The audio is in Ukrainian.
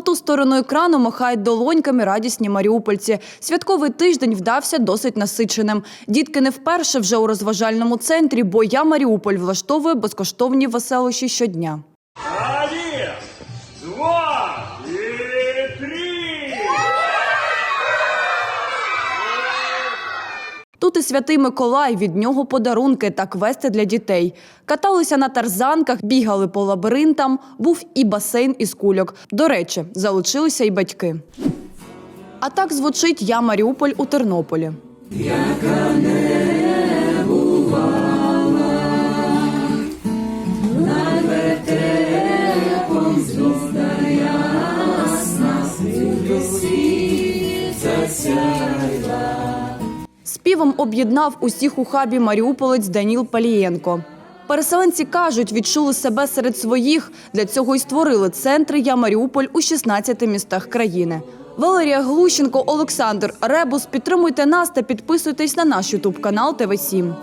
ту сторону екрану махають долоньками радісні маріупольці. Святковий тиждень вдався досить насиченим. Дітки не вперше вже у розважальному центрі, бо я Маріуполь влаштовує безкоштовні веселощі щодня. Тут і святий Миколай, від нього подарунки та квести для дітей. Каталися на тарзанках, бігали по лабіринтам, був і басейн із кульок. До речі, залучилися й батьки. А так звучить Я Маріуполь у Тернополі. Співом об'єднав усіх у хабі маріуполець Даніл Палієнко. Переселенці кажуть, відчули себе серед своїх. Для цього й створили центри Я Маріуполь у 16 містах країни. Валерія Глущенко, Олександр Ребус. Підтримуйте нас та підписуйтесь на наш Ютуб канал ТВ 7